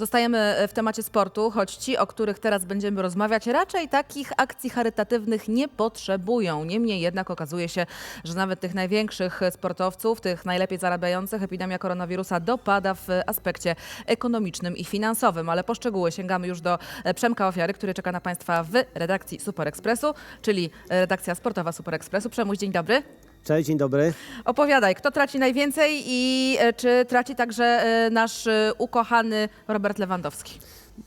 Zostajemy e, w temacie sportu, choć ci, o których teraz będziemy rozmawiać, raczej takich akcji charytatywnych nie potrzebują. Niemniej jednak okazuje się, że nawet tych największych sportowców, tych najlepiej zarabiających, epidemia koronawirusa dopada w aspekcie ekonomicznym i finansowym. Ale po szczegóły sięgamy już do e, Przemka Ofiary, który czeka na Państwa w redakcji Super Expressu, czyli e, redakcja sportowa Super Expressu. Przemuś, dzień dobry. Cześć, dzień dobry. Opowiadaj, kto traci najwięcej i e, czy traci także e, nasz e, ukochany Robert Lewandowski?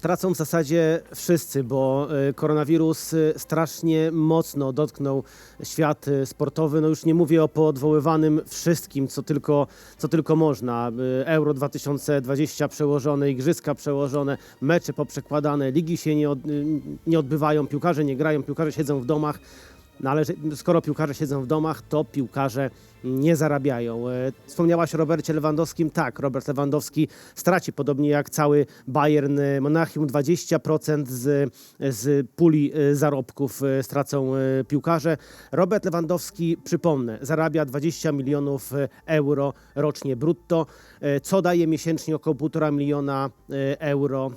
Tracą w zasadzie wszyscy, bo y, koronawirus y, strasznie mocno dotknął świat y, sportowy. No już nie mówię o poodwoływanym wszystkim, co tylko, co tylko można. Y, Euro 2020 przełożone, igrzyska przełożone, mecze poprzekładane, ligi się nie, od, y, nie odbywają, piłkarze nie grają, piłkarze siedzą w domach. No ale skoro piłkarze siedzą w domach, to piłkarze nie zarabiają. E, Wspomniałaś o Robercie Lewandowskim. Tak, Robert Lewandowski straci, podobnie jak cały Bayern e, Monachium, 20% z, z puli e, zarobków stracą piłkarze. Robert Lewandowski, przypomnę, zarabia 20 milionów euro rocznie brutto, co daje miesięcznie około 1,5 miliona euro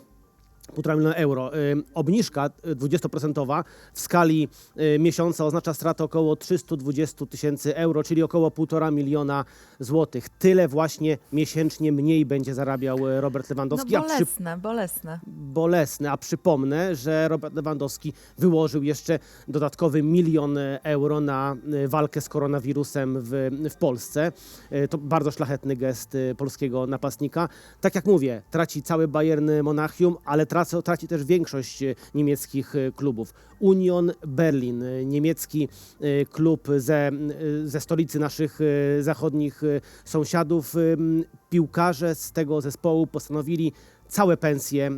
1,5 miliona euro. Obniżka y, 20% w skali y, miesiąca oznacza stratę około 320 tysięcy euro, czyli około 1,5 miliona złotych. Tyle właśnie miesięcznie mniej będzie zarabiał y, Robert No Lewandowski. a przy, bolesne, bolesne. bolesne, a przypomnę, że Robert Lewandowski wyłożył jeszcze dodatkowy milion euro na walkę z koronawirusem w, w Polsce. To bardzo szlachetny gest polskiego napastnika. Tak jak mówię, traci cały Bayern Monachium, ale traci, traci też większość e, niemieckich e, klubów. Union Berlin, e, niemiecki klub ze, ze stolicy naszych zachodnich sąsiadów. Piłkarze z tego zespołu postanowili całe pensje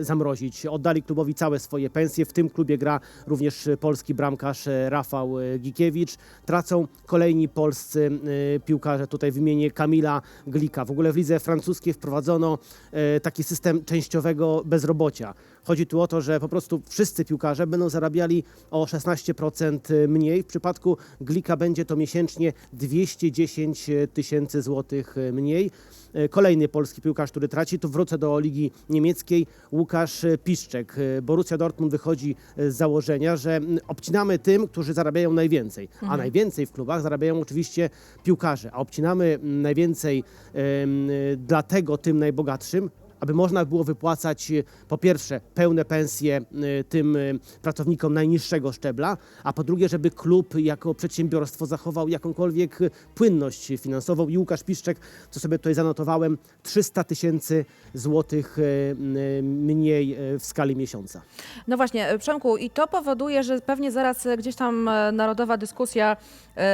y, zamrozić. Oddali klubowi całe swoje pensje. W tym klubie gra również polski bramkarz y, Rafał y, Gikiewicz. Tracą kolejni polscy y, piłkarze. Tutaj wymienię Kamila Glika. W ogóle w lidze francuskiej wprowadzono y, taki system częściowego bezrobocia. Chodzi tu o to, że po prostu wszyscy piłkarze będą zarabiali o 16% mniej. W przypadku Glika będzie to miesięcznie 210 tysięcy złotych mniej. E, Kolejny polski piłkarz, który traci, to wrócę do Ligi Niemieckiej, Łukasz Piszczek. E, Borussia Dortmund wychodzi e, z założenia, że obcinamy tym, którzy zarabiają najwięcej. A najwięcej w klubach zarabiają oczywiście piłkarze, a obcinamy najwięcej e, dlatego tym najbogatszym, aby można było wypłacać e, po pierwsze pełne pensje e, tym e, pracownikom najniższego szczebla, a po drugie, żeby klub jako przedsiębiorstwo zachował jakąkolwiek płynność finansową. I Łukasz Piszczek, co sobie tutaj zanotowałem, 300 tysięcy złotych mniej w skali miesiąca. No właśnie, Przemku, i to powoduje, że pewnie zaraz gdzieś tam narodowa dyskusja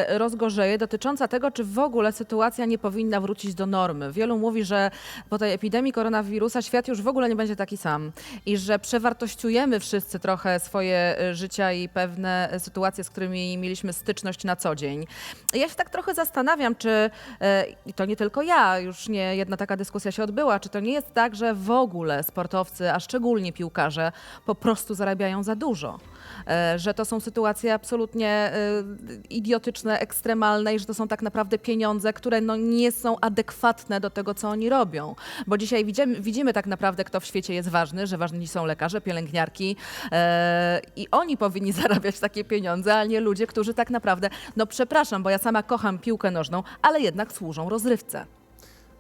rozgorzeje dotycząca tego, czy w ogóle sytuacja nie powinna wrócić do normy. Wielu mówi, że po tej epidemii koronawirusa świat już w ogóle nie będzie taki sam i że przewartościujemy wszyscy trochę swoje e, życia i pewne e, sytuacje, z którymi mieliśmy styczność na co dzień. Ja się tak trochę zastanawiam, czy e, i to nie tylko ja, już nie jedna taka dyskusja się odbyła, czy to nie jest tak, że w ogóle sportowcy, a szczególnie piłkarze, po prostu zarabiają za dużo. Że to są sytuacje absolutnie idiotyczne, ekstremalne i że to są tak naprawdę pieniądze, które no nie są adekwatne do tego, co oni robią. Bo dzisiaj widzimy, widzimy tak naprawdę, kto w świecie jest ważny, że ważni są lekarze, pielęgniarki e, i oni powinni zarabiać takie pieniądze, a nie ludzie, którzy tak naprawdę, no przepraszam, bo ja sama kocham piłkę nożną, ale jednak służą rozrywce.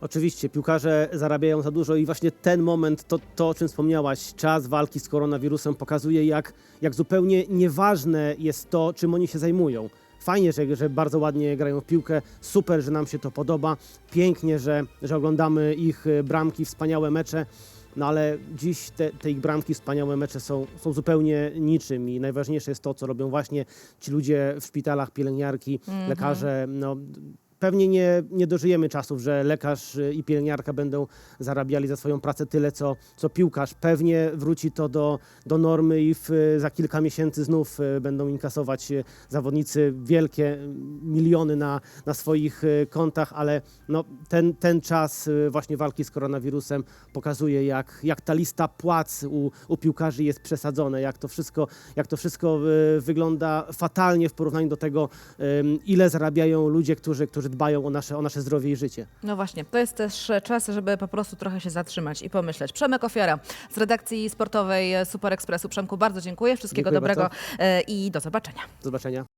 Oczywiście, piłkarze zarabiają za dużo i właśnie ten moment, to, to o czym wspomniałaś, czas walki z koronawirusem pokazuje, jak, jak zupełnie nieważne jest to, czym oni się zajmują. Fajnie, że, że bardzo ładnie grają w piłkę, super, że nam się to podoba, pięknie, że, że oglądamy ich e, bramki, wspaniałe mecze, no ale dziś te, te ich bramki, wspaniałe mecze są, są zupełnie niczym i najważniejsze jest to, co robią właśnie ci ludzie w szpitalach, pielęgniarki, lekarze, no Pewnie nie, nie dożyjemy czasów, że lekarz y, i pielęgniarka będą zarabiali za swoją pracę tyle, co, co piłkarz. Pewnie wróci to do, do normy i w, za kilka miesięcy znów y, będą inkasować y, zawodnicy wielkie y, miliony na, na swoich y, kontach, ale no, ten, ten czas y, właśnie walki z koronawirusem pokazuje, jak, jak ta lista płac u, u piłkarzy jest przesadzona, jak to wszystko, jak to wszystko y, wygląda fatalnie w porównaniu do tego, ile zarabiają ludzie, którzy, którzy dbają o nasze, o nasze zdrowie i życie. No właśnie, to jest też czas, żeby po prostu trochę się zatrzymać i pomyśleć. Przemek Ofiara z redakcji sportowej Super Expressu. Przemku, bardzo dziękuję. Wszystkiego Dziękuję dobrego bardzo. e, i do zobaczenia. Do zobaczenia.